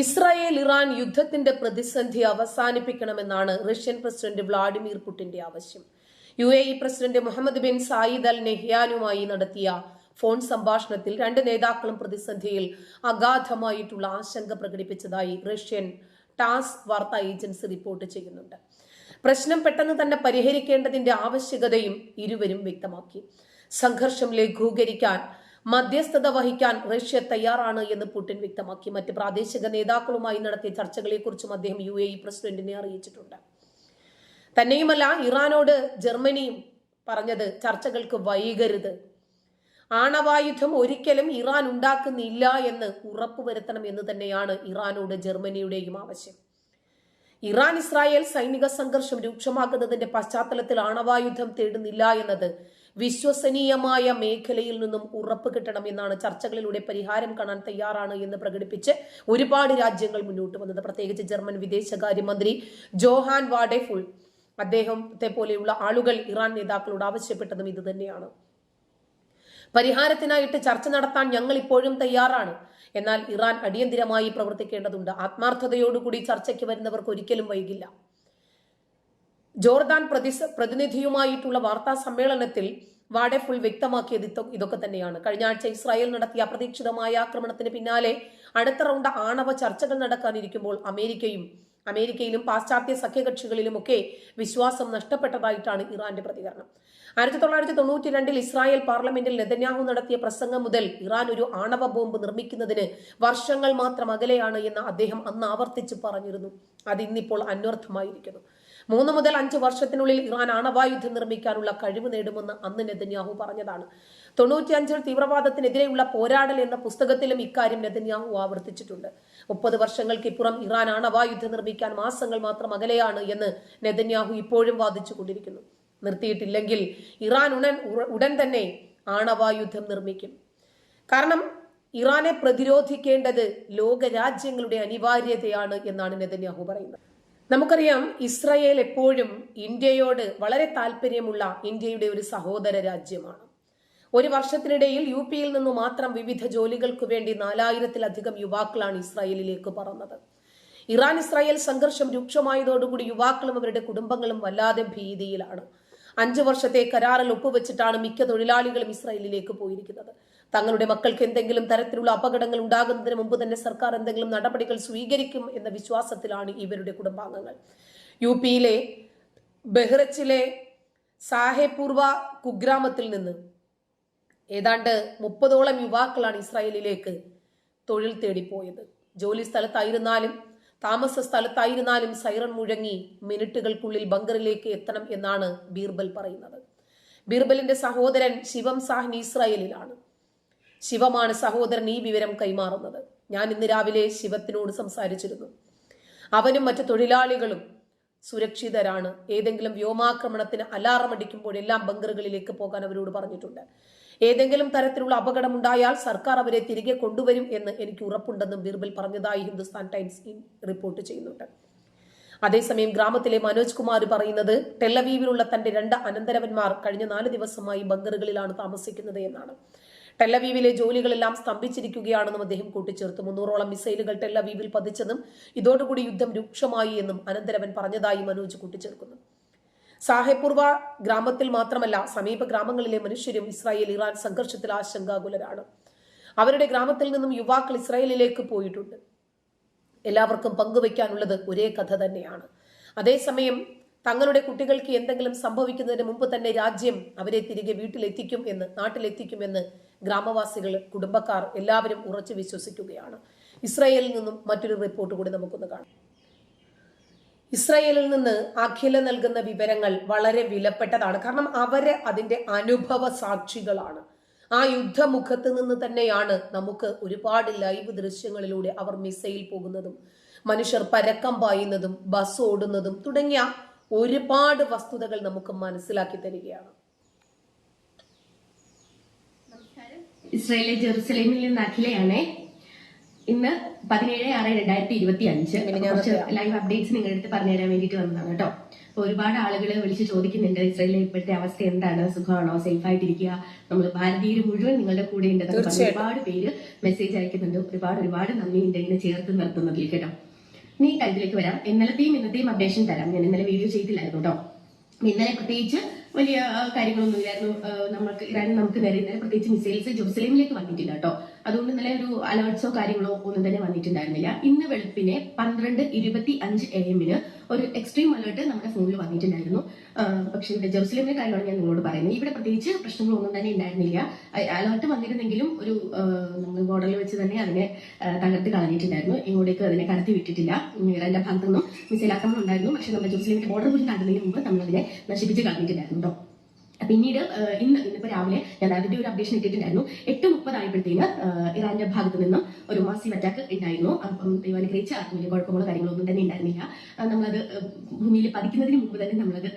Israel Iran യുദ്ധത്തിന്റെ പ്രതിസന്ധി അവസാനിപ്പിക്കണമെന്നാണ് റഷ്യൻ പ്രസിഡന്റ് വ്ളാഡിമിർ പുടിന്റെ ആവശ്യം. U A E president Mohammed bin Zayed Al നെഹ്യാനുമായി നടത്തിയ ഫോൺ സംഭാഷണത്തിൽ രണ്ട് നേതാക്കളും പ്രതിസന്ധിയിൽ അഗാധമായിട്ടുള്ള ആശങ്ക പ്രകടിപ്പിച്ചതായി റഷ്യൻ ടാസ് വാർത്താ ഏജൻസി റിപ്പോർട്ട് ചെയ്യുന്നുണ്ട്. പ്രശ്നം പെട്ടെന്ന് തന്നെ പരിഹരിക്കേണ്ടതിന്റെ ആവശ്യകതയും ഇരുവരും വ്യക്തമാക്കി. സംഘർഷം ലഘൂകരിക്കാൻ മധ്യസ്ഥത വഹിക്കാൻ റഷ്യ തയ്യാറാണ് എന്ന് പുടിൻ വ്യക്തമാക്കി. മറ്റ് പ്രാദേശിക നേതാക്കളുമായി നടത്തിയ ചർച്ചകളെക്കുറിച്ചും അദ്ദേഹം യു എ ഇ പ്രസിഡന്റിനെ അറിയിച്ചിട്ടുണ്ട്. തന്നെയുമല്ല ഇറാനോട് ജർമ്മനിയും പറഞ്ഞത് ചർച്ചകൾക്ക് വൈകരുത്. ആണവായുധം ഒരിക്കലും ഇറാൻ ഉണ്ടാക്കുന്നില്ല എന്ന് ഉറപ്പുവരുത്തണം എന്ന് തന്നെയാണ് ഇറാനോട് ജർമ്മനിയുടെയും ആവശ്യം. ഇറാൻ ഇസ്രായേൽ സൈനിക സംഘർഷം രൂക്ഷമാക്കുന്നതിന്റെ പശ്ചാത്തലത്തിൽ ആണവായുധം തേടുന്നില്ല എന്നത് വിശ്വസനീയമായ മേഖലയിൽ നിന്നും ഉറപ്പ് കിട്ടണം എന്നാണ് ചർച്ചകളിലൂടെ പരിഹാരം കാണാൻ തയ്യാറാണ് എന്ന് പ്രകടിപ്പിച്ച് ഒരുപാട് രാജ്യങ്ങൾ മുന്നോട്ട് വന്നത്. പ്രത്യേകിച്ച് ജർമ്മൻ വിദേശകാര്യമന്ത്രി ജോഹാൻ വാഡെഫുൾ അദ്ദേഹത്തെ പോലെയുള്ള ആളുകൾ ഇറാൻ നേതാക്കളോട് ആവശ്യപ്പെട്ടതും ഇത് തന്നെയാണ്. പരിഹാരത്തിനായിട്ട് ചർച്ച നടത്താൻ ഞങ്ങൾ ഇപ്പോഴും തയ്യാറാണ്. എന്നാൽ ഇറാൻ അടിയന്തിരമായി പ്രവർത്തിക്കേണ്ടതുണ്ട്. ആത്മാർത്ഥതയോടുകൂടി ചർച്ചയ്ക്ക് വരുന്നവർക്ക് ഒരിക്കലും വൈകില്ല. ജോർദാൻ പ്രതി പ്രതിനിധിയുമായിട്ടുള്ള വാർത്താ സമ്മേളനത്തിൽ വാഡെഫുൾ വ്യക്തമാക്കിയത് ഇതൊ- ഇതൊക്കെ തന്നെയാണ്. കഴിഞ്ഞ ആഴ്ച ഇസ്രായേൽ നടത്തിയ അപ്രതീക്ഷിതമായ ആക്രമണത്തിന് പിന്നാലെ അടുത്ത റൗണ്ട് ആണവ ചർച്ചകൾ നടക്കാനിരിക്കുമ്പോൾ അമേരിക്കയും അമേരിക്കയിലും പാശ്ചാത്യ സഖ്യകക്ഷികളിലുമൊക്കെ വിശ്വാസം നഷ്ടപ്പെട്ടതായിട്ടാണ് ഇറാന്റെ പ്രതികരണം. ആയിരത്തി തൊള്ളായിരത്തി തൊണ്ണൂറ്റി രണ്ടിൽ ഇസ്രായേൽ പാർലമെന്റിൽ നെതന്യാഹു നടത്തിയ പ്രസംഗം മുതൽ ഇറാൻ ഒരു ആണവ ബോംബ് നിർമ്മിക്കുന്നതിന് വർഷങ്ങൾ മാത്രം അകലെയാണ് എന്ന് അദ്ദേഹം അന്ന് ആവർത്തിച്ച് പറഞ്ഞിരുന്നു. അത് ഇന്നിപ്പോൾ അന്വർത്ഥമായിരിക്കുന്നു. മൂന്ന് മുതൽ അഞ്ച് വർഷത്തിനുള്ളിൽ ഇറാൻ ആണവായുധം നിർമ്മിക്കാനുള്ള കഴിവ് നേടുമെന്ന് അന്ന് നെതന്യാഹു പറഞ്ഞതാണ്. തൊണ്ണൂറ്റിയഞ്ചിൽ തീവ്രവാദത്തിനെതിരെയുള്ള പോരാടൽ എന്ന പുസ്തകത്തിലും ഇക്കാര്യം നെതന്യാഹു ആവർത്തിച്ചിട്ടുണ്ട്. മുപ്പത് വർഷങ്ങൾക്കിപ്പുറം ഇറാൻ ആണവായുധം നിർമ്മിക്കാൻ മാസങ്ങൾ മാത്രം അകലെയാണ് എന്ന് നെതന്യാഹു ഇപ്പോഴും വാദിച്ചുകൊണ്ടിരിക്കുന്നു. നിർത്തിയിട്ടില്ലെങ്കിൽ ഇറാൻ ഉടൻ ഉടൻ തന്നെ ആണവായുധം നിർമ്മിക്കും. കാരണം ഇറാനെ പ്രതിരോധിക്കേണ്ടത് ലോകരാജ്യങ്ങളുടെ അനിവാര്യതയാണ് എന്നാണ് നെതന്യാഹു പറയുന്നത്. നമുക്കറിയാം ഇസ്രായേൽ എപ്പോഴും ഇന്ത്യയോട് വളരെ താല്പര്യമുള്ള ഇന്ത്യയുടെ ഒരു സഹോദര രാജ്യമാണ്. ഒരു വർഷത്തിനിടയിൽ യു പിയിൽ നിന്നു മാത്രം വിവിധ ജോലികൾക്ക് വേണ്ടി നാലായിരത്തിലധികം യുവാക്കളാണ് ഇസ്രായേലിലേക്ക് പറന്നത്. ഇറാൻ ഇസ്രായേൽ സംഘർഷം രൂക്ഷമായതോടുകൂടി യുവാക്കളും അവരുടെ കുടുംബങ്ങളും വല്ലാതെ ഭീതിയിലാണ്. അഞ്ചു വർഷത്തെ കരാറിൽ ഒപ്പുവെച്ചിട്ടാണ് മിക്ക തൊഴിലാളികളും ഇസ്രായേലിലേക്ക് പോയിരിക്കുന്നത്. തങ്ങളുടെ മക്കൾക്ക് എന്തെങ്കിലും തരത്തിലുള്ള അപകടങ്ങൾ ഉണ്ടാകുന്നതിന് മുമ്പ് തന്നെ സർക്കാർ എന്തെങ്കിലും നടപടികൾ സ്വീകരിക്കും എന്ന വിശ്വാസത്തിലാണ് ഇവരുടെ കുടുംബാംഗങ്ങൾ. യു പിയിലെ ബെഹ്റച്ചിലെ സാഹേപൂർവ കുഗ്രാമത്തിൽ നിന്ന് ഏതാണ്ട് മുപ്പതോളം യുവാക്കളാണ് ഇസ്രായേലിലേക്ക് തൊഴിൽ തേടിപ്പോയത്. ജോലി സ്ഥലത്തായിരുന്നാലും താമസ സ്ഥലത്തായിരുന്നാലും സൈറൺ മുഴങ്ങി മിനിറ്റുകൾക്കുള്ളിൽ ബങ്കറിലേക്ക് എത്തണം എന്നാണ് ബീർബൽ പറയുന്നത്. ബീർബലിന്റെ സഹോദരൻ ശിവം സാഹ്നി ഇസ്രായേലിലാണ്. ശിവമാണ് സഹോദരൻ ഈ വിവരം കൈമാറുന്നത്. ഞാൻ ഇന്ന് രാവിലെ ശിവത്തിനോട് സംസാരിച്ചിരുന്നു. അവനും മറ്റു തൊഴിലാളികളും സുരക്ഷിതരാണ്. ഏതെങ്കിലും വ്യോമാക്രമണത്തിന് അലാറം അടിക്കുമ്പോഴെല്ലാം ബങ്കറുകളിലേക്ക് പോകാൻ അവരോട് പറഞ്ഞിട്ടുണ്ട്. ഏതെങ്കിലും തരത്തിലുള്ള അപകടം ഉണ്ടായാൽ സർക്കാർ അവരെ തിരികെ കൊണ്ടുവരും എന്ന് എനിക്ക് ഉറപ്പുണ്ടെന്നും ബീർബൽ പറഞ്ഞതായി ഹിന്ദുസ്ഥാൻ ടൈംസ് റിപ്പോർട്ട് ചെയ്യുന്നുണ്ട്. അതേസമയം ഗ്രാമത്തിലെ മനോജ് കുമാർ പറയുന്നത് ടെല്ലവീവിലുള്ള തന്റെ രണ്ട് അനന്തരവന്മാർ കഴിഞ്ഞ നാല് ദിവസമായി ബങ്കറുകളിലാണ് താമസിക്കുന്നത് എന്നാണ്. ടെല്ലവീവിലെ ജോലികളെല്ലാം സ്തംഭിച്ചിരിക്കുകയാണെന്നും അദ്ദേഹം കൂട്ടിച്ചേർത്തു. മുന്നൂറോളം മിസൈലുകൾ ടെല്ലവീവിൽ പതിച്ചെന്നും ഇതോടുകൂടി യുദ്ധം രൂക്ഷമായി എന്നും അനന്തരവൻ പറഞ്ഞതായി മനോജ് കൂട്ടിച്ചേർക്കുന്നു. സാഹേപൂർവ ഗ്രാമത്തിൽ മാത്രമല്ല സമീപ ഗ്രാമങ്ങളിലെ മനുഷ്യരും ഇസ്രായേൽ ഇറാൻ സംഘർഷത്തിൽ ആശങ്കാകുലരാണ്. അവരുടെ ഗ്രാമത്തിൽ നിന്നും യുവാക്കൾ ഇസ്രായേലിലേക്ക് പോയിട്ടുണ്ട്. എല്ലാവർക്കും പങ്കുവയ്ക്കാനുള്ളത് ഒരേ കഥ തന്നെയാണ്. അതേസമയം തങ്ങളുടെ കുട്ടികൾക്ക് എന്തെങ്കിലും സംഭവിക്കുന്നതിന് മുമ്പ് തന്നെ രാജ്യം അവരെ തിരികെ വീട്ടിലെത്തിക്കും എന്ന് നാട്ടിലെത്തിക്കുമെന്ന് ഗ്രാമവാസികൾ കുടുംബക്കാർ എല്ലാവരും ഉറച്ചു വിശ്വസിക്കുകയാണ്. ഇസ്രായേലിൽ നിന്നും മറ്റൊരു റിപ്പോർട്ട് കൂടി നമുക്കൊന്ന് കാണാം. ഇസ്രായേലിൽ നിന്ന് അഖില നൽകുന്ന വിവരങ്ങൾ വളരെ വിലപ്പെട്ടതാണ്. കാരണം അവരെ അതിന്റെ അനുഭവ സാക്ഷികളാണ്. ആ യുദ്ധമുഖത്ത് നിന്ന് തന്നെയാണ് നമുക്ക് ഒരുപാട് ലൈവ് ദൃശ്യങ്ങളിലൂടെ അവർ മിസൈൽ പോകുന്നതും മനുഷ്യർ പരക്കം പായുന്നതും ബസ് ഓടുന്നതും തുടങ്ങിയ ഒരുപാട് വസ്തുതകൾ നമുക്ക് മനസ്സിലാക്കി തരികയാണ്. ഇസ്രായേലിലെ ജെറുസലേമിൽ നിന്ന് അഖിലയാണേ ഇന്ന് പതിനേഴ് ആറ് രണ്ടായിരത്തി ഇരുപത്തി അഞ്ച് കുറച്ച് ലൈവ് അപ്ഡേറ്റ്സ് നിങ്ങളുടെ അടുത്ത് പറഞ്ഞുതരാൻ വേണ്ടിയിട്ട് വന്നതാണ് കേട്ടോ. അപ്പൊ ഒരുപാട് ആളുകൾ വിളിച്ച് ചോദിക്കുന്നുണ്ട് ഇസ്രായേലിലെ ഇപ്പോഴത്തെ അവസ്ഥ എന്താണ്? സുഖമാണോ? സേഫ് ആയിട്ടിരിക്കുക നമ്മൾ ഭാരതീയർ മുഴുവൻ നിങ്ങളുടെ കൂടെ ഉണ്ട് ഒരുപാട് പേര് മെസ്സേജ് അയക്കുന്നുണ്ട്. ഒരുപാട് ഒരുപാട് നന്ദി ഉണ്ട് ഇങ്ങനെ ചേർത്ത് നിർത്തുന്നതിൽ കേട്ടോ. നീ കാര്യത്തിലേക്ക് വരാം. ഇന്നലത്തെയും ഇന്നത്തെയും അപ്ഡേഷൻ തരാം. ഞാൻ ഇന്നലെ വീഡിയോ ചെയ്തില്ലായിരുന്നു കേട്ടോ. ഇന്നലെ പ്രത്യേകിച്ച് വലിയ കാര്യങ്ങളൊന്നുമില്ലായിരുന്നു കാര്യങ്ങളൊന്നും ഇല്ലായിരുന്നു. നമ്മൾക്ക് നമുക്ക് ഇറാൻ നമുക്ക് നേരെ ഇന്നലെ പ്രത്യേകിച്ച് മിസൈൽസ് ജെറുസലേമിലേക്ക് വന്നിട്ടില്ല കേട്ടോ. അതുകൊണ്ട് ഇന്നലെ ഒരു അലേർട്സോ കാര്യങ്ങളോ ഒന്നും തന്നെ വന്നിട്ടുണ്ടായിരുന്നില്ല. ഇന്ന് വെളുപ്പിനെ പന്ത്രണ്ട് ഇരുപത്തി അഞ്ച് എ എമ്മിന് ഒരു എക്സ്ട്രീം അലേർട്ട് നമ്മുടെ ഫോണിൽ വന്നിട്ടുണ്ടായിരുന്നു. പക്ഷെ ഇവിടെ ജെറുസലേമിന്റെ കാര്യമാണ് ഞാൻ നിങ്ങളോട് പറയുന്നത്. ഇവിടെ പ്രത്യേകിച്ച് പ്രശ്നങ്ങളൊന്നും തന്നെ ഉണ്ടായിരുന്നില്ല. അലേർട്ട് വന്നിരുന്നെങ്കിലും ഒരു നമ്മൾ ബോർഡറിൽ വെച്ച് തന്നെ അതിനെ തകർത്ത് കളഞ്ഞിട്ടുണ്ടായിരുന്നു. ഇങ്ങോട്ടേക്ക് അതിനെ കടത്തി വിട്ടിട്ടില്ല. ഇറാന്റെ ഭാഗത്തു നിന്നും മിസൈൽ ആക്രമണം ഉണ്ടായിരുന്നു. പക്ഷെ നമ്മുടെ ജെറുസലേമിന്റെ ബോർഡർ പോലും നടന്നതിന് മുമ്പ് നമ്മൾ അതിനെ നശിപ്പിച്ച് കളഞ്ഞിട്ടുണ്ടായിരുന്നു കേട്ടോ. പിന്നീട് ഇന്ന് ഇന്നിപ്പോ രാവിലെ ഞാൻ അതിന്റെ ഒരു അപ്ഡേഷൻ ഇട്ടിട്ടുണ്ടായിരുന്നു എട്ട് മുപ്പതായപ്പോഴത്തേന് ഇറാന്റെ ഭാഗത്ത് നിന്നും ഒരു മാസീവ് അറ്റാക്ക് ഉണ്ടായിരുന്നു. അപ്പം ദൈവം അനുഗ്രഹിച്ച ആർക്കും വലിയ കുഴപ്പങ്ങളോ കാര്യങ്ങളോ ഒന്നും തന്നെ ഉണ്ടായിരുന്നില്ല. നമ്മളത് ഭൂമിയിൽ പതിക്കുന്നതിന് മുമ്പ് തന്നെ നമ്മളത്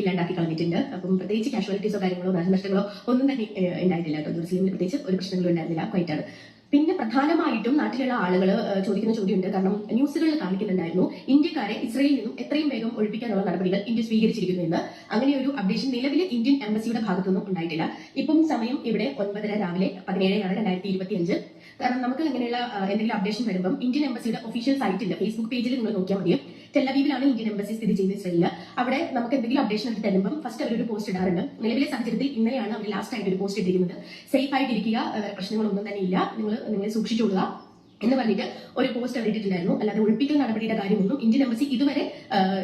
ഇല്ലാണ്ടാക്കി കളഞ്ഞിട്ടുണ്ട്. അപ്പം പ്രത്യേകിച്ച് കാഷ്വാലിറ്റീസോ കാര്യങ്ങളോ നാശനഷ്ടങ്ങളോ ഒന്നും തന്നെ ഉണ്ടായിട്ടില്ല കേട്ടോ. ജെറുസലേമിൽ പ്രത്യേകിച്ച് ഒരു പ്രശ്നങ്ങളും ഉണ്ടായിരുന്നില്ല. ക്വൈറ്റാണ് പിന്നെ പ്രധാനമായിട്ടും നാട്ടിലുള്ള ആളുകൾ ചോദിക്കുന്ന ചോദ്യമുണ്ട്. കാരണം ന്യൂസുകളിൽ കാണിക്കുന്നുണ്ടായിരുന്നു ഇന്ത്യക്കാരെ ഇസ്രയേലിൽ നിന്നും എത്രയും വേഗം ഒഴിപ്പിക്കാനുള്ള നടപടികൾ ഇന്ത്യ സ്വീകരിച്ചിരിക്കുന്നു എന്ന്. അങ്ങനെ ഒരു അപ്ഡേഷൻ നിലവിലെ ഇന്ത്യൻ എംബസിയുടെ ഭാഗത്തുനിന്നും ഉണ്ടായിട്ടില്ല. ഇപ്പം സമയം ഇവിടെ ഒൻപതര രാവിലെ പതിനേഴാണ് രണ്ടായിരത്തി ഇരുപത്തി അഞ്ച് കാരണം നമുക്ക് ഇങ്ങനെയുള്ള എന്തെങ്കിലും അപ്ഡേഷൻ വരുമ്പം ഇന്ത്യൻ എംബസിയുടെ ഒഫീഷ്യൽ സൈറ്റിൽ ഫേസ്ബുക്ക് പേജിൽ നിങ്ങൾ നോക്കിയാൽ മതി ടെല്ലവീവിലാണ് ഇന്ത്യൻ എംബസി സ്ഥിതി ചെയ്യുന്ന ഇസ്രയേലിൽ അവിടെ നമുക്ക് എന്തെങ്കിലും അപ്ഡേഷൻ എടുത്ത് തരുമ്പം ഫസ്റ്റ് അവരൊരു പോസ്റ്റ് ഇടാറുണ്ട്. നിലവിലെ സാഹചര്യത്തിൽ ഇന്നലെയാണ് അവർ ലാസ്റ്റ് ആയിട്ട് ഒരു പോസ്റ്റ് ഇട്ടിരിക്കുന്നത്. സേഫ് ആയിട്ടിരിക്കുക പ്രശ്നങ്ങളൊന്നും തന്നെ ഇല്ല. നിങ്ങൾ നിങ്ങളെ സൂക്ഷിച്ചുകൊള്ളുക എന്ന് പറഞ്ഞിട്ട് ഒരു പോസ്റ്റ് അവർ ഇട്ടിട്ടുണ്ടായിരുന്നു. അല്ലാതെ ഒഴിപ്പിക്കൽ നടപടിയുടെ കാര്യമൊന്നും ഇന്ത്യൻ എംബസി ഇതുവരെ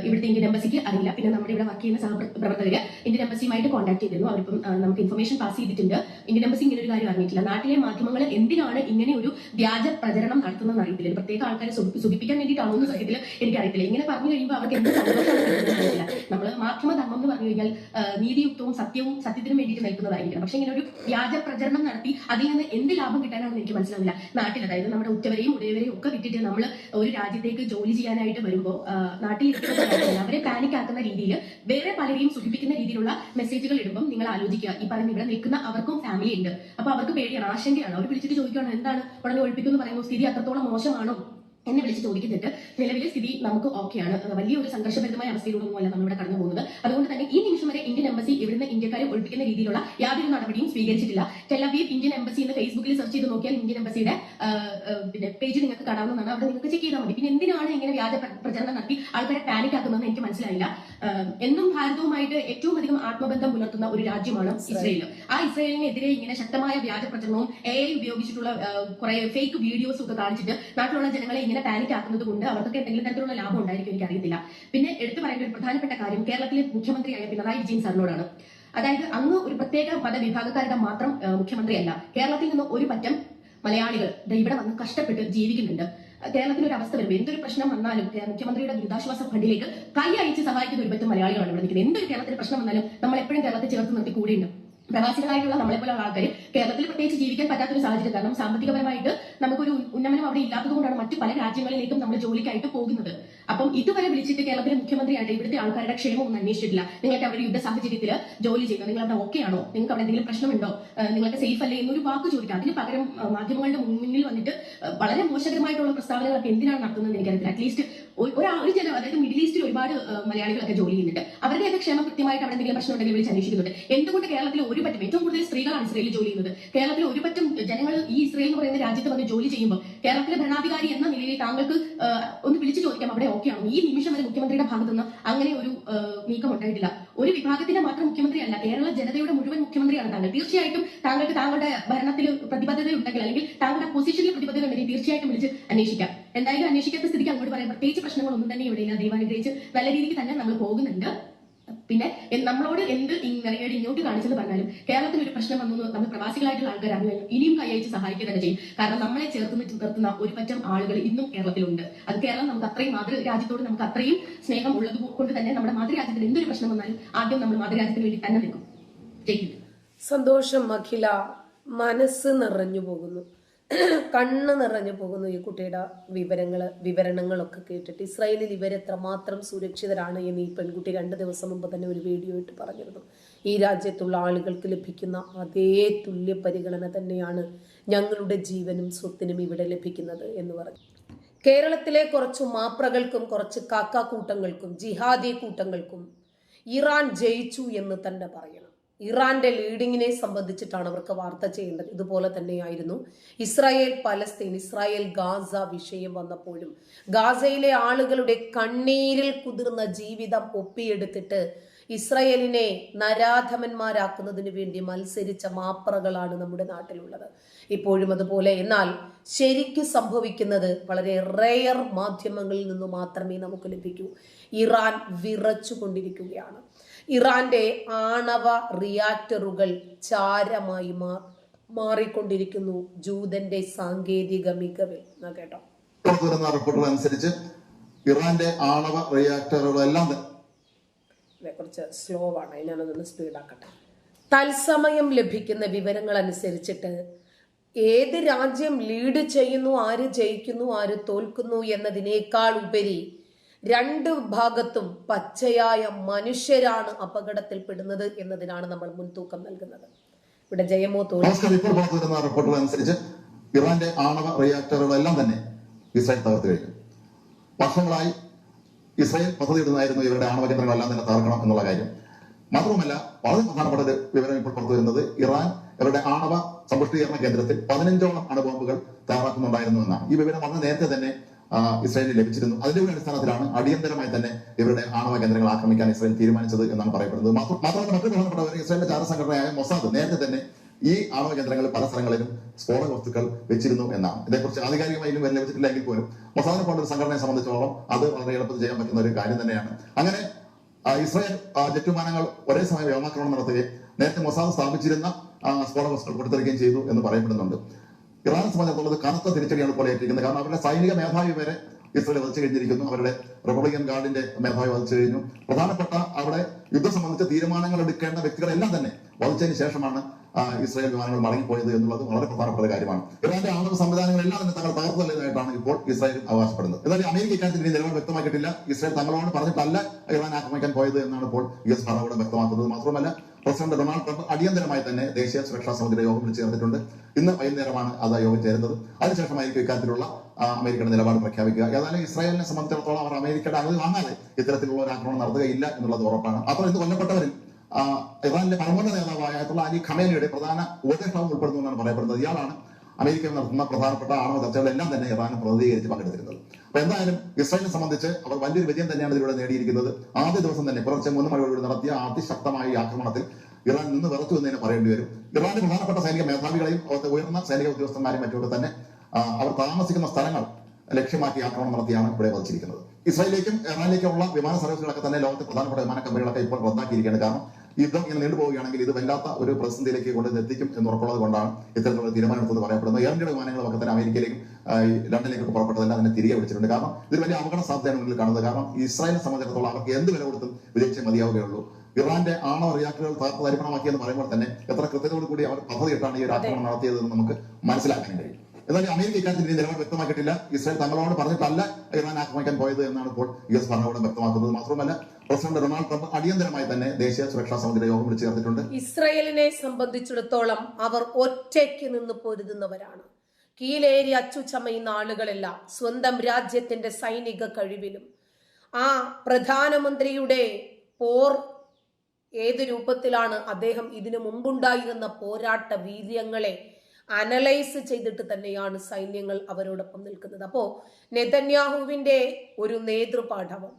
ഇവിടുത്തെ ഇന്ത്യൻ എംബസിക്ക് അറിയില്ല. പിന്നെ നമ്മുടെ ഇവിടെ വർക്ക് ചെയ്യുന്ന സഹപ്രവർത്തകർ ഇന്ത്യൻ എംബസിയുമായിട്ട് കോൺടാക്ട് ചെയ്തിരുന്നു. അവരിപ്പം നമുക്ക് ഇൻഫർമേഷൻ പാസ് ചെയ്തിട്ടുണ്ട്. ഇന്ത്യൻ എംബസി ഇങ്ങനെ ഒരു കാര്യം അറിഞ്ഞിട്ടില്ല. നാട്ടിലെ മാധ്യമങ്ങൾ എന്തിനാണ് ഇങ്ങനെ ഒരു വ്യാജ പ്രചരണം നടത്തുന്നതെന്ന് അറിയത്തില്ല. പ്രത്യേക ആൾക്കാരെ സുഖി- സുഖിപ്പിക്കാൻ വേണ്ടിയിട്ടാണോ എന്ന് സത്യത്തിൽ എനിക്കറിയത്തില്ല. ഇങ്ങനെ പറഞ്ഞു കഴിയുമ്പോൾ അവർക്ക് എന്ത് സന്തോഷമാണ് നമ്മൾ മാധ്യമധർമ്മം എന്ന് പറഞ്ഞു കഴിഞ്ഞാൽ നീതിയുക്തവും സത്യവും സത്യത്തിനും വേണ്ടിയിട്ട് നിൽക്കുന്നതായിരിക്കണം. പക്ഷെ ഇങ്ങനെ ഒരു വ്യാജ പ്രചരണം നടത്തി അതിൽ നിന്ന് എന്ത് ലാഭം കിട്ടാനാണെന്ന് എനിക്ക് മനസ്സിലാവില്ല നാട്ടിൽ അതായത് നമ്മുടെ ഉറ്റവരെയും ഉടയവരെയും ഒക്കെ വിട്ടിട്ട് നമ്മൾ ഒരു രാജ്യത്തേക്ക് ജോലി ചെയ്യാനായിട്ട് വരുമ്പോൾ നാട്ടിൽ അവരെ പാനിക് ആക്കുന്ന രീതിയിൽ വേറെ പലരെയും സുഖിപ്പിക്കുന്ന രീതിയിലുള്ള മെസ്സേജുകൾ ഇടുമ്പോൾ നിങ്ങൾ ആലോചിക്കുക. ഈ പറഞ്ഞ ഇവിടെ നിൽക്കുന്ന അവർക്കും ഫാമിലി ഉണ്ട്. അപ്പൊ അവർക്ക് പേടിയാണ് ആശങ്കയാണ്. അവർ വിളിച്ചിട്ട് ചോദിക്കുകയാണ് എന്താണ്? ഉടനെ ഒഴിപ്പിക്കുന്നു പറയുമ്പോൾ സ്ഥിതി അത്രത്തോളം മോശമാണോ? എന്നെ വിളിച്ച് ചോദിക്കുന്നുണ്ട്. നിലവിലെ സ്ഥിതി നമുക്ക് ഓക്കെയാണ് വലിയൊരു സംഘർഷഭരിതമായ അവസ്ഥയിലൂടെയൊന്നുമല്ല നമ്മളിവിടെ കടന്നു പോകുന്നത്. അതുകൊണ്ട് തന്നെ ഈ നിമിഷം വരെ ഇന്ത്യൻ എംബസി ഇവിടുന്ന് ഇന്ത്യക്കാരെ ഒഴിപ്പിക്കുന്ന രീതിയിലുള്ള യാതൊരു നടപടിയും സ്വീകരിച്ചിട്ടില്ല. ടെലവീവ് ഇന്ത്യൻ എംബസി എന്ന് ഫേസ്ബുക്കിൽ സെർച്ച് ചെയ്ത് നോക്കിയാൽ ഇന്ത്യൻ എംബസിയുടെ പിന്നെ പേജ് നിങ്ങൾക്ക് കാണാവുന്നതാണ്. അവിടെ നിങ്ങൾക്ക് ചെക്ക് ചെയ്താൽ മതി. പിന്നെ എന്തിനാണ് ഇങ്ങനെ വ്യാജ പ്രചരണം നടത്തി ആൾക്കാരെ പാനിക് ആക്കുന്നതെന്ന് എനിക്ക് മനസ്സിലായില്ല. എന്നും ഭാരതവുമായിട്ട് ഏറ്റവും അധികം ആത്മബന്ധം പുലർത്തുന്ന ഒരു രാജ്യമാണ് ഇസ്രയേൽ. ആ ഇസ്രയേലിനെതിരെ ഇങ്ങനെ ശക്തമായ വ്യാജ പ്രചരണവും എ ഐ ഉപയോഗിച്ചിട്ടുള്ള കുറെ ഫേക്ക് വീഡിയോസും ഒക്കെ കാണിച്ചിട്ട് നാട്ടിലുള്ള ജനങ്ങളെ ഇങ്ങനെ പാനിക് ആക്കുന്നത് കൊണ്ട് അവർക്കൊക്കെ എന്തെങ്കിലും തരത്തിലുള്ള ലാഭം ഉണ്ടായിരിക്കും എനിക്ക് അറിയത്തില്ല പിന്നെ എടുത്തു പറയേണ്ട ഒരു പ്രധാനപ്പെട്ട കാര്യം കേരളത്തിലെ മുഖ്യമന്ത്രിയായ പിണറായി വിജയൻ സാറിനോടാണ്. അതായത് അങ്ങ് ഒരു പ്രത്യേക പദവിഭാഗക്കാരുടെ മാത്രം മുഖ്യമന്ത്രിയല്ല. കേരളത്തിൽ നിന്ന് ഒരു പറ്റം മലയാളികൾ ഇവിടെ വന്ന് കഷ്ടപ്പെട്ട് ജീവിക്കുന്നുണ്ട്. കേരളത്തിൽ ഒരു അവസ്ഥ വരുമ്പോൾ എന്തൊരു പ്രശ്നം വന്നാലും മുഖ്യമന്ത്രിയുടെ ദുരിതാശ്വാസ ഫണ്ടിലേക്ക് കൈ അയച്ച് സഹായിക്കുന്ന ഒരു പറ്റും മലയാളികളാണ് ഇവിടെ നിൽക്കുന്നത്. എന്തൊരു കേരളത്തിൽ പ്രശ്നം വന്നാലും നമ്മൾ എപ്പോഴും കേരളത്തെ ചേർത്ത് നിർത്തി കൂടെയുണ്ട്. പ്രവാസികളായിട്ടുള്ള നമ്മളെ പോലുള്ള ആൾക്കാർ കേരളത്തിൽ പ്രത്യേകിച്ച് ജീവിക്കാൻ പറ്റാത്തൊരു സാഹചര്യം. കാരണം സാമ്പത്തികപരമായിട്ട് നമുക്കൊരു ഉന്നമനം അവിടെ ഇല്ലാത്തത് കൊണ്ടാണ് മറ്റു പല രാജ്യങ്ങളിലേക്കും നമ്മൾ ജോലിക്കായിട്ട് പോകുന്നത്. അപ്പം ഇതുവരെ വിളിച്ചിട്ട് കേരളത്തിലെ മുഖ്യമന്ത്രിയായിട്ട് ഇവിടുത്തെ ആൾക്കാരുടെ ക്ഷേമം ഒന്നും അന്വേഷിച്ചിട്ടില്ല. നിങ്ങൾക്ക് അവരുടെ യുദ്ധ സാഹചര്യത്തിൽ ജോലി ചെയ്യുന്നത് നിങ്ങൾ അവിടെ ഓക്കെ ആണോ? നിങ്ങൾക്ക് അവിടെ എന്തെങ്കിലും പ്രശ്നമുണ്ടോ? നിങ്ങൾക്ക് സേഫ് അല്ലേ എന്നൊരു വാക്ക് ചോദിക്കാം. അതിന് പകരം മാധ്യമങ്ങളുടെ മുന്നിൽ വന്നിട്ട് വളരെ മോശകരമായിട്ടുള്ള പ്രസ്താവനകളൊക്കെ എന്തിനാണ് നടത്തുന്നത് എനിക്കറിയത്തില്ല. അറ്റ്ലീസ്റ്റ് ഒരാൾ ജനം അതായത് മിഡിൽ ഈസ്റ്റിൽ ഒരുപാട് മലയാളികളൊക്കെ ജോലി ചെയ്യുന്നുണ്ട്. അവരുടെയൊക്കെ ക്ഷേമം കൃത്യമായിട്ട് അവിടെ എന്തെങ്കിലും പ്രശ്നം ഉണ്ടെങ്കിൽ വിളിച്ച് അന്വേഷിക്കുന്നുണ്ട്. എന്തുകൊണ്ട് കേരളത്തിൽ ഒരു പറ്റും ഏറ്റവും കൂടുതൽ സ്ത്രീകളാണ് ഇസ്രയേലിൽ ജോലി ചെയ്യുന്നത്? കേരളത്തിൽ ഒരു പറ്റും ജനങ്ങൾ ഈ ഇസ്രയേൽ എന്ന് പറയുന്ന രാജ്യത്ത് വന്ന് ജോലി ചെയ്യുമ്പോൾ കേരളത്തിലെ ഭരണാധികാരി എന്ന നിലയിൽ താങ്കൾക്ക് ഒന്ന് വിളിച്ചു ചോദിക്കാം അവിടെ ഓക്കെ ആണോ? ഈ നിമിഷം വരെ മുഖ്യമന്ത്രിയുടെ ഭാഗത്തു നിന്ന് അങ്ങനെ ഒരു നീക്കം ഉണ്ടായിട്ടില്ല. ഒരു വിഭാഗത്തിന്റെ മാത്രം മുഖ്യമന്ത്രി അല്ല കേരള ജനതയുടെ മുഴുവൻ മുഖ്യമന്ത്രിയാണ് താങ്കൾ. തീർച്ചയായിട്ടും താങ്കൾക്ക് താങ്കളുടെ ഭരണത്തിൽ പ്രതിബദ്ധത ഉണ്ടെങ്കിൽ അല്ലെങ്കിൽ താങ്കളുടെ പൊസിഷനിൽ പ്രതിബദ്ധത ഉണ്ടെങ്കിൽ തീർച്ചയായിട്ടും വിളിച്ച് അന്വേഷിക്കാം. എന്തായാലും അന്വേഷിക്കാത്ത സ്ഥിതിക്ക് അങ്ങോട്ട് പറയാം പ്രത്യേകിച്ച് പ്രശ്നങ്ങളൊന്നും തന്നെ ഇവിടെ ഇല്ല. ദൈവാനുഗ്രഹിച്ച് നല്ല രീതിക്ക് തന്നെ നമ്മൾ പോകുന്നുണ്ട്. പിന്നെ നമ്മളോട് എന്ത് ഇങ്ങനെയോട് ഇങ്ങോട്ട് കാണിച്ചെന്ന് പറഞ്ഞാലും കേരളത്തിൽ ഒരു പ്രശ്നം വന്നു നമ്മൾ പ്രവാസികളായിട്ടുള്ള കഴിഞ്ഞാൽ ഇനിയും കൈയച്ച് സഹായിക്കുക തന്നെ ചെയ്യും. കാരണം നമ്മളെ ചേർത്ത് നിർത്തി- നിർത്തുന്ന ഒരു പറ്റം ആളുകൾ ഇന്നും കേരളത്തിലുണ്ട്. അത് കേരളം നമുക്ക് അത്രയും മാതൃ രാജ്യത്തോട് നമുക്ക് അത്രയും സ്നേഹം ഉള്ളത് കൊണ്ട് തന്നെ നമ്മുടെ മാതൃരാജ്യത്തിന് എന്തൊരു പ്രശ്നം വന്നാലും ആദ്യം നമ്മൾ മാതൃരാജ്യത്തിന് വേണ്ടി തന്നെ നിൽക്കും. സന്തോഷം അഖില. മനസ്സ് നിറഞ്ഞു പോകുന്നു. കണ്ണ് നിറഞ്ഞു പോകുന്നു ഈ കുട്ടിയുടെ വിവരങ്ങൾ വിവരണങ്ങളൊക്കെ കേട്ടിട്ട് ഇസ്രായേലിൽ ഇവരെത്രമാത്രം സുരക്ഷിതരാണ് എന്ന് ഈ പെൺകുട്ടി രണ്ട് ദിവസം മുമ്പ് തന്നെ ഒരു വീഡിയോ ഇട്ട് പറഞ്ഞിരുന്നു. ഈ രാജ്യത്തുള്ള ആളുകൾക്ക് ലഭിക്കുന്ന അതേ തുല്യ പരിഗണന തന്നെയാണ് ഞങ്ങളുടെ ജീവനും സ്വത്തിനും ഇവിടെ ലഭിക്കുന്നത് എന്ന് പറഞ്ഞു. കേരളത്തിലെ കുറച്ച് മാപ്രകൾക്കും കുറച്ച് കാക്കാക്കൂട്ടങ്ങൾക്കും ജിഹാദി കൂട്ടങ്ങൾക്കും ഇറാൻ ജയിച്ചു എന്ന് തന്നെ പറയണം. ഇറാന്റെ ലീഡിങ്ങിനെ സംബന്ധിച്ചിട്ടാണ് അവർക്ക് വാർത്ത ചെയ്യേണ്ടത്. ഇതുപോലെ തന്നെയായിരുന്നു ഇസ്രായേൽ പലസ്തീൻ ഇസ്രായേൽ ഗാസ വിഷയം വന്നപ്പോഴും. ഗാസയിലെ ആളുകളുടെ കണ്ണീരിൽ കുതിർന്ന ജീവിതം ഒപ്പിയെടുത്തിട്ട് ഇസ്രയേലിനെ നരാധമന്മാരാക്കുന്നതിന് വേണ്ടി മത്സരിച്ച മാപ്രകളാണ് നമ്മുടെ നാട്ടിലുള്ളത്. ഇപ്പോഴും അതുപോലെ. എന്നാൽ ശരിക്ക് സംഭവിക്കുന്നത് വളരെ റെയർ മാധ്യമങ്ങളിൽ നിന്ന് മാത്രമേ നമുക്ക് ലഭിക്കൂ. ഇറാൻ വിറച്ചുകൊണ്ടിരിക്കുകയാണ്. ഇറാന്റെ ആണവ റിയാക്ടറുകൾ ചാരമായി മാ മാറിക്കൊണ്ടിരിക്കുന്നു ജൂതന്റെ സാങ്കേതിക മികവിൽ. കേട്ടോ. റിപ്പോർട്ടുകൾ അനുസരിച്ച് ഇറാന്റെ ആണവ റിയാക്ടറുകളെല്ലാം കുറച്ച് സ്ലോ ആണ്. ഞാനതൊന്ന് സ്പീഡാക്കട്ടെ തത്സമയം ലഭിക്കുന്ന വിവരങ്ങൾ അനുസരിച്ചിട്ട് ഏത് രാജ്യം ലീഡ് ചെയ്യുന്നു ആര് ജയിക്കുന്നു ആര് തോൽക്കുന്നു എന്നതിനേക്കാൾ ഉപരി രണ്ട് ഭാഗത്തും പച്ചയായ മനുഷ്യരാണ് അപകടത്തിൽപ്പെടുന്നത് എന്നതിനാണ് നമ്മൾ മുൻതൂക്കം നൽകുന്നത്. ഇവിടെ ജയമോ തോന്നുന്നു അനുസരിച്ച് ഇറാന്റെ ആണവ റിയാക്ടറുകളെല്ലാം തന്നെ ഇസ്രായേൽ തകർത്തു കഴിഞ്ഞു. വർഷങ്ങളായി ഇസ്രായേൽ പദ്ധതി ഇടുന്നതായിരുന്നു ഇവരുടെ ആണവ കേന്ദ്രങ്ങളെല്ലാം തന്നെ തകർക്കണം എന്നുള്ള കാര്യം. മാത്രവുമല്ല വളരെ പ്രധാനപ്പെട്ട വിവരം ഇപ്പോൾ പുറത്തു വരുന്നത് ഇറാൻ ഇവരുടെ ആണവ സമ്പുഷ്ടീകരണ കേന്ദ്രത്തിൽ പതിനഞ്ചോളം അണുബോംബുകൾ തയ്യാറാക്കുന്നുണ്ടായിരുന്നു എന്നാണ്. ഈ വിവരം വളരെ നേരത്തെ തന്നെ ഇസ്രായേലിന് ലഭിച്ചിരുന്നു. അതിന്റെ ഒരു അടിസ്ഥാനത്തിലാണ് അടിയന്തരമായി തന്നെ ഇവരുടെ ആണവ കേന്ദ്രങ്ങൾ ആക്രമിക്കാൻ ഇസ്രായേൽ തീരുമാനിച്ചത് എന്നാണ് പറയപ്പെടുന്നത്. മാത്രം- മാത്രമല്ല മറ്റൊരു പ്രധാനപ്പെട്ട ഇസ്രായേലിന്റെ ചാര സംഘടനയായ മൊസാദ് നേരത്തെ തന്നെ ഈ ആണവ കേന്ദ്രങ്ങളിൽ പല സ്ഥലങ്ങളിലും സ്ഫോടക വസ്തുക്കൾ വെച്ചിരുന്നു എന്നാണ്. ഇതേക്കുറിച്ച് ആധികാരികമായി ഇന്നും ലഭിച്ചിട്ടില്ലെങ്കിൽ പോലും മൊസാദിനെ പോലുള്ള സംഘടനയെ സംബന്ധിച്ചോളം അത് വളരെ എളുപ്പത്തിൽ ചെയ്യാൻ പറ്റുന്ന ഒരു കാര്യം തന്നെയാണ്. അങ്ങനെ ഇസ്രായേൽ ജെറ്റ് വിമാനങ്ങൾ ഒരേ സമയം വ്യോമാക്രമണം നടത്തുകയും നേരത്തെ മൊസാദ് സ്ഥാപിച്ചിരുന്ന സ്ഫോടക വസ്തുക്കൾ കൊടുത്തിരിക്കുകയും ചെയ്തു എന്ന് പറയപ്പെടുന്നുണ്ട്. ഇറാനെ സംബന്ധിച്ചിടത്തോളം കനത്ത തിരിച്ചടിയാണ് ഇപ്പോൾ ഏറ്റിരിക്കുന്നത് കാരണം അവരുടെ സൈനിക മേധാവി വരെ ഇസ്രയേൽ വധിച്ചു കഴിഞ്ഞിരിക്കുന്നു. അവരുടെ റിപ്പബ്ലിക്കൻ ഗാർഡിന്റെ മേധാവി വധിച്ചു കഴിഞ്ഞു. പ്രധാനപ്പെട്ട അവിടെ യുദ്ധം സംബന്ധിച്ച തീരുമാനങ്ങൾ എടുക്കേണ്ട വ്യക്തികളെല്ലാം തന്നെ വധിച്ചതിന് ശേഷമാണ് ഇസ്രായേൽ വിമാനങ്ങൾ മടങ്ങിപ്പോയത് എന്നുള്ളത് വളരെ പ്രധാനപ്പെട്ട കാര്യമാണ്. ഇറാന്റെ ആണവ സംവിധാനങ്ങളെല്ലാം തന്നെ തങ്ങൾ തകർത്തു തള്ളിയതായിട്ടാണ് ഇപ്പോൾ ഇസ്രായേൽ അവകാശപ്പെടുന്നത്. എന്നാലും അമേരിക്ക ഇക്കാര്യത്തിൽ നിലപാട് വ്യക്തമാക്കിയിട്ടില്ല ഇസ്രായേൽ തങ്ങളോട് പറഞ്ഞിട്ടല്ല ഇറാൻ ആക്രമിക്കാൻ പോയത് എന്നാണ് ഇപ്പോൾ യു എസ് ഭരണകൂടം വ്യക്തമാക്കുന്നത്. മാത്രമല്ല പ്രസിഡന്റ് ഡൊണാൾഡ് ട്രംപ് അടിയന്തരമായി തന്നെ ദേശീയ സുരക്ഷാ സമിതിയുടെ യോഗം വിളിച്ചു ചേർത്തിട്ടുണ്ട് ഇന്ന് വൈകുന്നേരമാണ് അത് യോഗം ചേരുന്നത്. അതിനുശേഷമായിരിക്കും ഇക്കാര്യത്തിലുള്ള അമേരിക്കയുടെ നിലപാട് പ്രഖ്യാപിക്കുക. ഏതായാലും ഇസ്രായേലിനെ സംബന്ധിച്ചിടത്തോളം അവർ അമേരിക്കയുടെ അനുമതി വാങ്ങാതെ ഇത്തരത്തിലുള്ള ഒരു ആക്രമണം നടത്തുകയില്ല എന്നുള്ളത് ഉറപ്പാണ്. അപ്പോൾ ഇന്ന് കൊല്ലപ്പെട്ടവരിൽ ഇറാനിലെ പരമോന്നത നേതാവായ അലി ഖമേനയുടെ പ്രധാന ഉപദേഷ്ടാവ് ഉൾപ്പെടുന്നു എന്നാണ് പറയപ്പെടുന്നത്. ഇയാളാണ് അമേരിക്കയിൽ നടത്തുന്ന പ്രധാനപ്പെട്ട ആണവ ചർച്ചകളെല്ലാം തന്നെ ഇറാൻ പ്രതിനിധീകരിച്ച് പങ്കെടുത്തിരുന്നത്. അപ്പൊ എന്തായാലും ഇസ്രായേലിനെ സംബന്ധിച്ച് അവർ വലിയൊരു വിജയം തന്നെയാണ് ഇതിലൂടെ നേടിയിരിക്കുന്നത്. ആദ്യ ദിവസം തന്നെ പുലർച്ചെ മൂന്ന് മണിയോടുകൂടി നടത്തിയ അതിശക്തമായ ഈ ആക്രമണത്തിൽ ഇറാൻ നിന്ന് വിറച്ചു എന്ന് തന്നെ പറയേണ്ടി വരും. ഇറാന്റെ പ്രധാനപ്പെട്ട സൈനിക മേധാവികളെയും അവിടുത്തെ ഉയർന്ന സൈനിക ഉദ്യോഗസ്ഥന്മാരെയും മറ്റുകൂടെ തന്നെ അവർ താമസിക്കുന്ന സ്ഥലങ്ങൾ ലക്ഷ്യമാക്കി ആക്രമണം നടത്തിയാണ് ഇവിടെ വധിച്ചിരിക്കുന്നത് ഇസ്രായേലിലേക്കും ഇറാനിലേക്കുമുള്ള വിമാന സർവീസുകളൊക്കെ തന്നെ ലോകത്തെ പ്രധാനപ്പെട്ട വിമാന കമ്പനികളൊക്കെ ഇപ്പോൾ റദ്ദാക്കിയിരിക്കുകയാണ്. കാരണം യുദ്ധം ഇങ്ങനെ നീണ്ടുപോവുകയാണെങ്കിൽ ഇത് വല്ലാത്ത ഒരു പ്രതിസന്ധിയിലേക്ക് കൊണ്ട് എത്തിക്കും എന്ന് ഉറപ്പുള്ളത് കൊണ്ടാണ് ഇത്തരത്തിലുള്ള തീരുമാനമെടുത്തത് പറയപ്പെടുന്നത് എയർ വിമാനങ്ങളൊക്കെ തന്നെ അമേരിക്കയിലേക്കും ലണ്ടനിലേക്കൊക്കെ പുറപ്പെട്ടതെല്ലാം തന്നെ തിരികെ വിളിച്ചിട്ടുണ്ട്. കാരണം ഇതിന് വലിയ അപകട സാധ്യതയാണ് മുന്നിൽ കാണുന്നത്. കാരണം ഇസ്രായേലിനെ സംബന്ധിച്ചിടത്തോളം അവർക്ക് എന്ത് വില കൊടുത്തും വിജയിച്ചേ മതിയാവുകയുള്ളൂ. ഇറാന്റെ ആണവ റിയാക്ടറുകൾ തരിപ്പണമാക്കിയെന്ന് പറയുമ്പോൾ തന്നെ എത്ര കൃത്യതയോടുകൂടി അവർ പദ്ധതിയിട്ടാണ് ഈ ഒരു ആക്രമണം നടത്തിയതെന്ന് നമുക്ക് മനസ്സിലാക്കാൻ കഴിയും. എന്നാൽ അമേരിക്ക ഇക്കാര്യത്തിൽ നിലപാട് വ്യക്തമാക്കിയിട്ടില്ല. ഇസ്രായേൽ തങ്ങളോട് പറഞ്ഞിട്ടല്ല ഇറാൻ ആക്രമിക്കാൻ പോയത് എന്നാണ് ഇപ്പോൾ യു എസ് ഭരണകൂടം വ്യക്തമാക്കുന്നത്. മാത്രമല്ല പ്രസിഡന്റ് ഡൊണാൾഡ് ട്രംപ് അടിയന്തരമായി തന്നെ ദേശീയ സുരക്ഷാ സമിതിയുടെ യോഗം വിളിച്ചു ചേർത്തിട്ടുണ്ട്. ഇസ്രയേലിനെ സംബന്ധിച്ചിടത്തോളം അവർ ഒറ്റയ്ക്ക് നിന്ന് പൊരുതുന്നവരാണ്. കീലേരി അച്ചുചമയുന്ന ആളുകളെല്ലാം സ്വന്തം രാജ്യത്തിന്റെ സൈനിക കഴിവിലും ആ പ്രധാനമന്ത്രിയുടെ പോർ ഏത് രൂപത്തിലാണ് അദ്ദേഹം ഇതിനു മുമ്പുണ്ടായിരുന്ന പോരാട്ട വീര്യങ്ങളെ അനലൈസ് ചെയ്തിട്ട് തന്നെയാണ് സൈന്യങ്ങൾ അവരോടൊപ്പം നിൽക്കുന്നത്. അപ്പോ നെതന്യാഹുവിന്റെ ഒരു നേതൃപാഠവം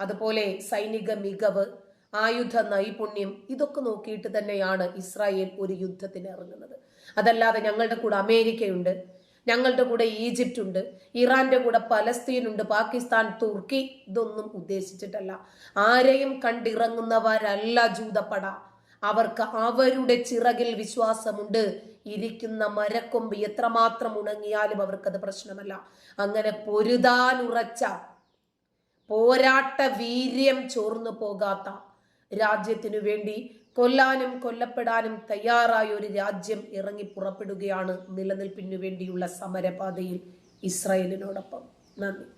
അതുപോലെ സൈനിക മികവ് ആയുധ നൈപുണ്യം ഇതൊക്കെ നോക്കിയിട്ട് തന്നെയാണ് ഇസ്രായേൽ ഒരു യുദ്ധത്തിന് ഇറങ്ങുന്നത്. അതല്ലാതെ ഞങ്ങളുടെ കൂടെ അമേരിക്കയുണ്ട് ഞങ്ങളുടെ കൂടെ ഈജിപ്റ്റ് ഉണ്ട് ഇറാന്റെ കൂടെ പലസ്തീൻ ഉണ്ട് പാകിസ്ഥാൻ തുർക്കി ഇതൊന്നും ഉദ്ദേശിച്ചിട്ടല്ല. ആരെയും കണ്ടിറങ്ങുന്നവരല്ല ജൂതപ്പട. അവർക്ക് അവരുടെ ചിറകിൽ വിശ്വാസമുണ്ട്. ഇരിക്കുന്ന മരക്കൊമ്പ് എത്രമാത്രം ഉണങ്ങിയാലും അവർക്കത് പ്രശ്നമല്ല. അങ്ങനെ പൊരുതാനുറച്ച പോരാട്ട വീര്യം ചോർന്നു പോകാത്ത രാജ്യത്തിനു വേണ്ടി കൊല്ലാനും കൊല്ലപ്പെടാനും തയ്യാറായ ഒരു രാജ്യം ഇറങ്ങി പുറപ്പെടുകയാണ് നിലനിൽപ്പിനു വേണ്ടിയുള്ള സമരപാതയിൽ ഇസ്രായേലിനോടൊപ്പം. നന്ദി.